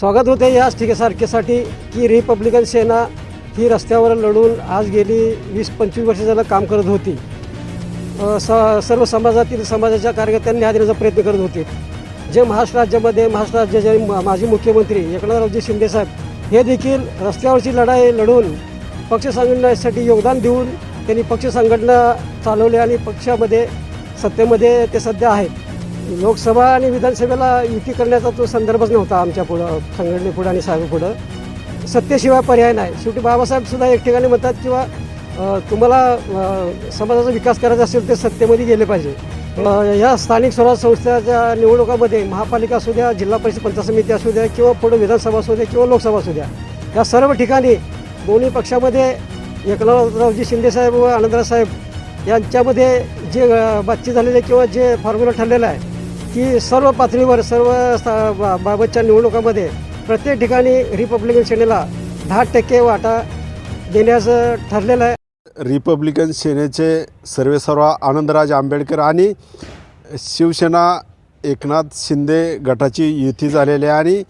स्वागत होते याच ठिकासारखेसाठी की रिपब्लिकन सेना ही रस्त्यावर लढून आज गेली वीस पंचवीस वर्ष झालं काम करत होती. स सर्व समाजातील समाजाच्या कार्यकर्त्यांनी न्याय देण्याचा प्रयत्न करत होते. जे महाराष्ट्र राज्यामध्ये महाराष्ट्र राज्याचे माजी मुख्यमंत्री एकनाथरावजी शिंदेसाहेब हे देखील रस्त्यावरची लढाई लढून पक्ष संघटनेसाठी योगदान देऊन त्यांनी पक्ष संघटना चालवली आणि पक्षामध्ये सत्तेमध्ये ते सध्या आहेत. लोकसभा आणि विधानसभेला युती करण्याचा तो संदर्भच नव्हता आमच्या पुढं संघटनेपुढं आणि साहेब पुढं. सत्तेशिवाय पर्याय नाही. शेवटी बाबासाहेब सुद्धा एक ठिकाणी म्हणतात किंवा तुम्हाला समाजाचा विकास करायचा असेल तर सत्तेमध्ये गेले पाहिजे. या स्थानिक स्वराज संस्थेच्या निवडणुकामध्ये महापालिका असू द्या जिल्हा परिषद पंचायत समिती असू द्या किंवा पुढे विधानसभा असू द्या किंवा लोकसभा असू द्या या सर्व ठिकाणी दोन्ही पक्षामध्ये एकनाथरावजी शिंदेसाहेब व आनंदराव साहेब यांच्यामध्ये जे बातचीत झालेली आहे किंवा जे फॉर्म्युला ठरलेलं आहे की सर्व पातळीवर सर्व बा- बाबतच्या निवडणुकामध्ये प्रत्येक ठिकाणी रिपब्लिकन सेनेला दहा टक्के वाटा देण्याचं ठरलेलं आहे. रिपब्लिकन सेनेचे सर्वेसर्वा आनंदराज आंबेडकर आणि शिवसेना एकनाथ शिंदे गटाची युती झालेली आहे आणि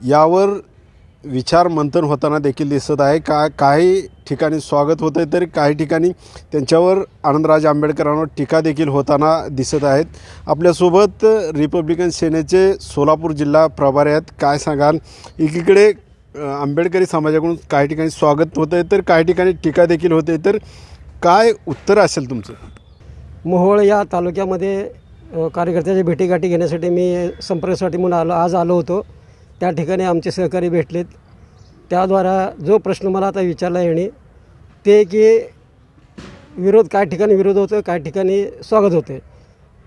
यावर विचार मंथन होताना देखील दिसत आहे. का काही ठिकाणी स्वागत होतं आहे तर काही ठिकाणी त्यांच्यावर आनंदराज आंबेडकरांवर टीका देखील होताना दिसत आहेत. आपल्यासोबत रिपब्लिकन सेनेचे सोलापूर जिल्हा प्रभारी आहेत. काय सांगाल? एकीकडे आंबेडकरी समाजाकडून काही ठिकाणी स्वागत होतं आहे तर काही ठिकाणी टीका देखील होते तर काय उत्तर असेल तुमचं? मोहोळ या तालुक्यामध्ये कार्यकर्त्याच्या भेटीगाठी घेण्यासाठी मी संपर्कासाठी म्हणून आलो आज आलो होतो. त्या ठिकाणी आमचे सहकारी भेटलेत. त्याद्वारा जो प्रश्न मला आता विचारला येणे ते की विरोध काय ठिकाणी विरोध होतं काय ठिकाणी स्वागत होते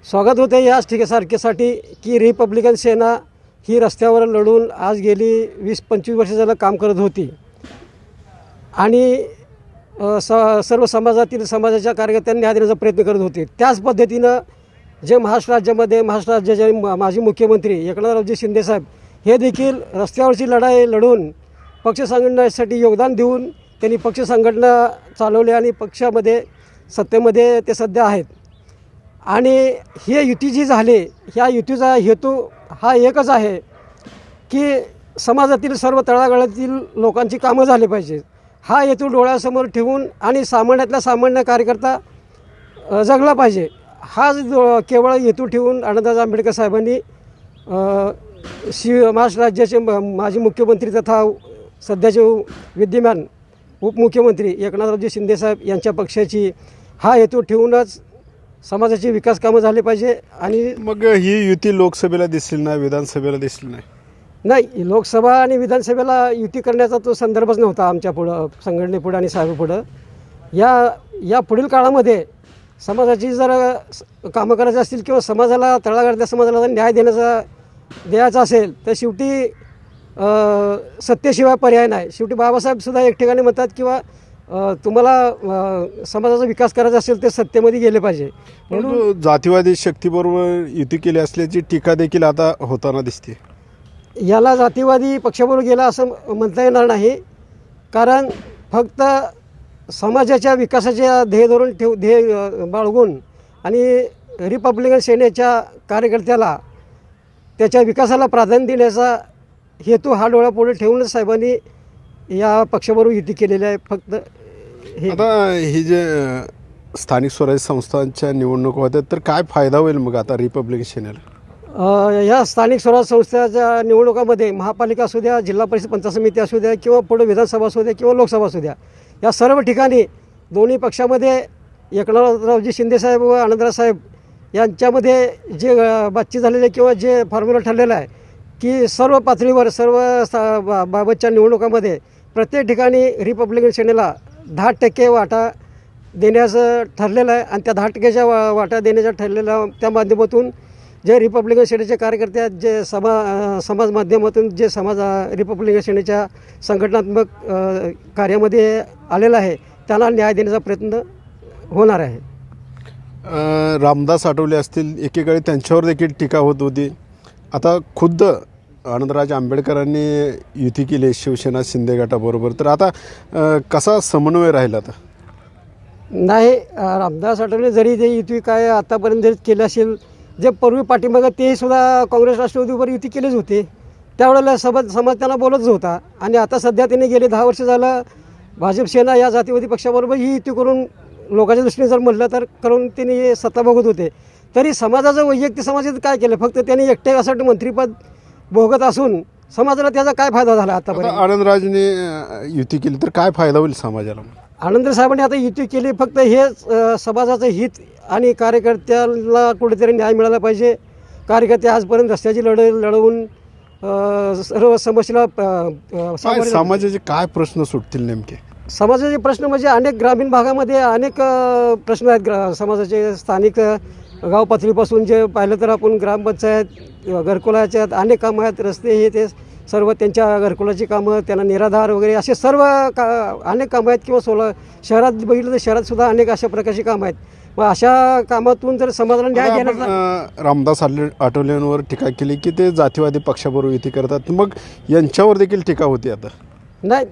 स्वागत होते याच ठिकासारखेसाठी की रिपब्लिकन सेना ही रस्त्यावर लढून आज गेली वीस पंचवीस वर्ष झालं काम करत होती. आणि स सर्व समाजातील समाजाच्या कार्यकर्त्यांनी न्याय देण्याचा प्रयत्न करत होते. त्याच पद्धतीनं जे महाराष्ट्र राज्यामध्ये महाराष्ट्र राज्याचे माजी मुख्यमंत्री एकनाथरावजी शिंदेसाहेब हे देखील रस्त्यावरची लढाई लढून पक्ष संघटनेसाठी योगदान देऊन त्यांनी पक्ष संघटना चालवली आणि पक्षामध्ये सत्तेमध्ये ते सध्या आहेत. आणि हे युती जी झाली ह्या युतीचा हेतू हा एकच आहे की समाजातील सर्व तळागाळातील लोकांची कामं झाली पाहिजे. हा हेतू डोळ्यासमोर ठेवून आणि सामान्यातला सामान्य कार्यकर्ता जगला पाहिजे. हा केवळ हेतू ठेवून आनंदराज आंबेडकर साहेबांनी अ, शि महाराष्ट्र राज्याचे माजी मुख्यमंत्री तथा सध्याचे विद्यमान उपमुख्यमंत्री एकनाथरावजी शिंदेसाहेब यांच्या पक्षाची हा हेतू ठेवूनच समाजाचे विकास कामं झाले पाहिजे आणि मग ही युती लोकसभेला दिसली नाही विधानसभेला दिसली नाही? नाही लोकसभा आणि विधानसभेला युती करण्याचा तो संदर्भच नव्हता आमच्या पुढं संघटनेपुढं आणि साहेबापुढं या या पुढील काळामध्ये समाजाची जर स- कामं करायची असतील किंवा समाजाला तळागाळातल्या समाजाला जर न्याय देण्याचा द्यायचा असेल तर शेवटी सत्तेशिवाय पर्याय नाही. शेवटी बाबासाहेबसुद्धा एक ठिकाणी म्हणतात किंवा तुम्हाला समाजाचा विकास करायचा असेल तर सत्तेमध्ये गेले पाहिजे. म्हणून जातीवादी शक्तीबरोबर युती केली असल्याची टीका देखील आता होताना दिसते. याला जातीवादी पक्षाबरोबर गेला असं म्हणता येणार नाही. कारण फक्त समाजाच्या विकासाच्या ध्येय धोरण ठेव ध्येय बाळगून आणि रिपब्लिकन सेनेच्या कार्यकर्त्याला त्याच्या विकासाला प्राधान्य देण्याचा हेतू हा डोळ्यापुढे ठेवूनच साहेबांनी या पक्षाबरोबर युती केलेली आहे. फक्त हे आता ही जे स्थानिक स्वराज्य संस्थांच्या निवडणुका होत्या तर काय फायदा होईल मग आता रिपब्लिकन सेनेला अ, या स्थानिक स्वराज संस्थाच्या निवडणुकामध्ये महापालिका असू द्या जिल्हा परिषद पंचायत समिती असू द्या किंवा पुढे विधानसभा असू द्या किंवा लोकसभा असू द्या या सर्व ठिकाणी दोन्ही पक्षामध्ये एकनाथरावजी शिंदेसाहेब व आनंदराव साहेब यांच्यामध्ये जे बातचीत झालेली आहे किंवा जे फॉर्म्युला ठरलेलं आहे की सर्व पातळीवर सर्व सा बा बाबतच्या निवडणुकामध्ये प्रत्येक ठिकाणी रिपब्लिकन सेनेला दहा टक्के वाटा देण्याचं ठरलेलं आहे आणि त्या दहा टक्क्याच्या वा वाटा देण्याच्या ठरलेल्या त्या माध्यमातून जे रिपब्लिकन सेनेचे कार्यकर्ते आहेत जे समा समाज माध्यमातून जे समाज रिपब्लिकन सेनेच्या संघटनात्मक कार्यामध्ये आलेलं आहे त्यांना न्याय देण्याचा प्रयत्न होणार आहे. रामदास आठवले असतील एकेकाळी त्यांच्यावर देखील टीका होत होती. आता खुद्द आनंदराज आंबेडकरांनी युती केली शिवसेना शिंदे गटाबरोबर. तर आता कसा समन्वय राहील आता? नाही रामदास आठवले जरी ते युती काय आतापर्यंत जरी केलं असेल जे पूर्वी पाठिंबा ते सुद्धा काँग्रेस राष्ट्रवादीवर युती केलेच होते. त्यावेळेला समाज समाज त्यांना बोलतच होता. आणि आता सध्या त्यांनी गेले दहा वर्ष झालं भाजप सेना या जातीवादी पक्षाबरोबर ही युती करून लोकांच्या दृष्टीने जर म्हटलं तर करून त्यांनी सत्ता बघत होते. तरी समाजाचं वैयक्तिक समाजात काय केलं? फक्त त्यांनी एकट्यासाठी मंत्रीपद भोगत असून समाजाला त्याचा काय फायदा झाला आता आतापर्यंत आनंदराजने युती केली तर काय फायदा होईल समाजाला? आनंद साहेबांनी आता युती केली फक्त हेच समाजाचं हित आणि कार्यकर्त्याला कुठेतरी न्याय मिळाला पाहिजे. कार्यकर्ते आजपर्यंत रस्त्याची लढ लढवून सर्व समस्येला समाजाचे काय प्रश्न सुटतील नेमके? समाजाचे प्रश्न म्हणजे अनेक ग्रामीण भागामध्ये अनेक प्रश्न आहेत ग्रा समाजाचे स्थानिक गाव पातळीपासून जे पाहिलं तर आपण ग्रामपंचायत अ, घरकुलाच्या आहेत, अनेक कामं आहेत रस्ते हे ते सर्व त्यांच्या घरकुलाची कामं त्यांना निराधार वगैरे असे सर्व का अनेक कामं आहेत. किंवा सोला शहरात बघितलं तर शहरात सुद्धा अनेक अशा प्रकारची कामं आहेत. मग अशा कामातून जर समाजाला न्याय देण्याचा रामदास आठवले आठवलेंवर टीका केली की ते जातीवादी पक्षाबरोबर युती करतात. मग यांच्यावर देखील टीका होती आता. नाही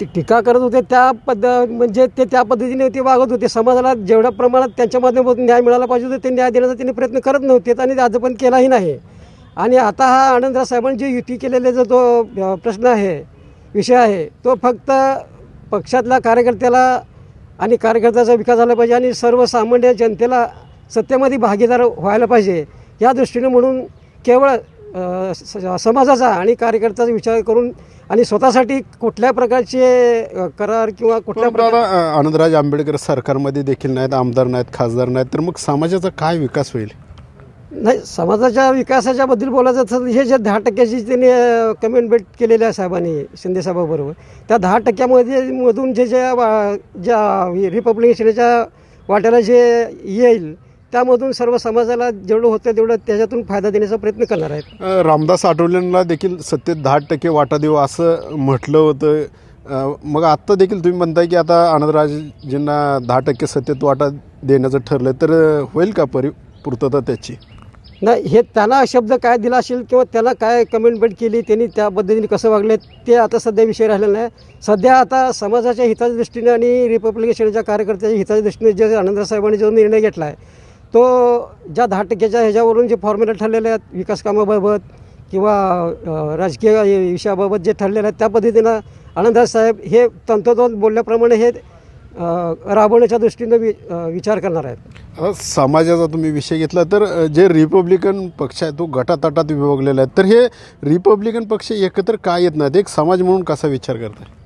टी टीका करत होते त्या पद्ध म्हणजे ते त्या पद्धतीने ते वागत होते. समाजाला जेवढ्या प्रमाणात त्यांच्या माध्यमातून न्याय मिळाला पाहिजे होता ते न्याय देण्याचा त्यांनी प्रयत्न करत नव्हते आणि ते आजपर्यंत केलाही नाही. आणि आता हा आनंदराव साहेबांनी जे युती केलेला जो तो प्रश्न आहे विषय आहे तो फक्त पक्षातल्या कार्यकर्त्याला आणि कार्यकर्त्याचा विकास झाला पाहिजे आणि सर्वसामान्य जनतेला सत्तेमध्ये भागीदार व्हायला पाहिजे. या दृष्टीने म्हणून केवळ समाजाचा आणि कार्यकर्त्याचा विचार करून आणि स्वतःसाठी कुठल्या प्रकारचे करार किंवा कुठल्या प्रकार आनंदराज आंबेडकर सरकारमध्ये देखील नाहीत आमदार नाहीत खासदार नाहीत तर मग समाजाचा काय विकास होईल? नाही समाजाच्या विकासाच्या बद्दल बोलायचं तर हे जे दहा टक्क्याची त्यांनी कमेंटमेंट केलेली आहे साहेबांनी शिंदे साहेबाबरोबर. त्या दहा टक्क्यामध्ये मधून जे ज्या रिपब्लिकन सेनेच्या वाट्याला जे येईल त्यामधून सर्व समाजाला जेवढं होतं तेवढं त्याच्यातून फायदा देण्याचा प्रयत्न करणार आहेत. रामदास आठवलेंना देखील सत्तेत दहा टक्के वाटा देऊ असं म्हटलं होतं. मग आत्ता देखील तुम्ही म्हणताय की आता आनंदराजेंना दहा टक्के सत्तेत वाटा देण्याचं ठरलं तर होईल का परि पूर्तता त्याची? नाही हे त्यांना शब्द काय दिला असेल किंवा त्याला काय कमेंटमेंट केली त्यांनी त्या पद्धतीने कसं वागले ते आता सध्या विषय राहिलेला नाही. सध्या आता समाजाच्या हिताच्या दृष्टीने आणि रिपब्लिकन सेनेच्या कार्यकर्त्याच्या हिताच्या दृष्टीने जे आनंदराव साहेबांनी जो निर्णय घेतला आहे तो ज्या दहा टक्क्याच्या ह्याच्यावरून जे फॉर्म्युला ठरलेले आहेत विकास कामाबाबत किंवा राजकीय विषयाबाबत जे ठरलेलं आहे त्या पद्धतीनं आनंदराव साहेब हे तंतोतंत बोलल्याप्रमाणे हे राबवण्याच्या दृष्टीनं वि विचार करणार आहेत. समाजाचा तुम्ही विषय घेतला तर जे रिपब्लिकन पक्ष आहे तो गटातटात विभागलेला आहे. तर हे रिपब्लिकन पक्ष एकत्र काय येत नाहीत? एक समाज म्हणून कसा विचार करताय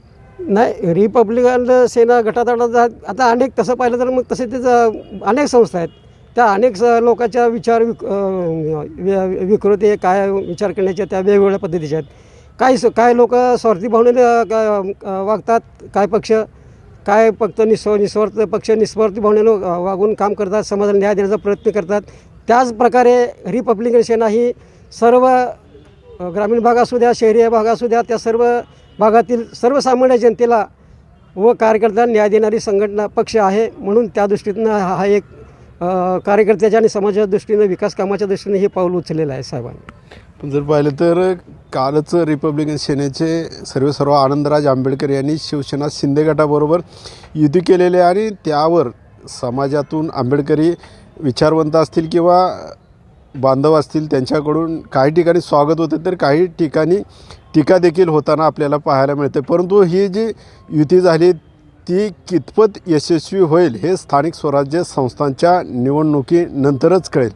नाही रिपब्लिकन सेना गटातटात आता अनेक तसं पाहिलं तर मग तसे त्याचं अनेक संस्था आहेत. त्या अनेक स- लोकांच्या विचार विक विकृती काय विचार करण्याच्या त्या वेगवेगळ्या पद्धतीच्या आहेत. काही स- काय लोक स्वार्थी भावनेने क- वागतात काय पक्ष काय फक्त निस्व निस्वार्थ पक्ष निस्वार्थी भावनेनं वागून काम करतात समाजाला न्याय देण्याचा प्रयत्न करतात. त्याच प्रकारे रिपब्लिकन सेना ही सर्व ग्रामीण भाग असू द्या शहरी भाग असू द्या त्या सर्व भागातील सर्वसामान्य जनतेला व कार्यकर्त्यांना न्याय देणारी संघटना पक्ष आहे म्हणून त्या दृष्टीतनं हा एक कार्यकर्त्याच्या आणि समाजाच्या दृष्टीनं विकास कामाच्या दृष्टीने हे पाऊल उचललेलं आहे साहेबांनी. पण जर पाहिलं तर कालच रिपब्लिकन सेनेचे सर्व सर्व आनंदराज आंबेडकर यांनी शिवसेना शिंदे गटाबरोबर युती केलेले आहे आणि त्यावर समाजातून आंबेडकरी विचारवंत असतील किंवा बांधव असतील त्यांच्याकडून काही ठिकाणी स्वागत होते तर काही ठिकाणी टीका देखील होताना आपल्याला पाहायला मिळते. परंतु ही जी युती झाली ती कितपत यशस्वी होईल हे स्थानिक स्वराज्य संस्थांच्या निवडणुकीनंतरच कळेल.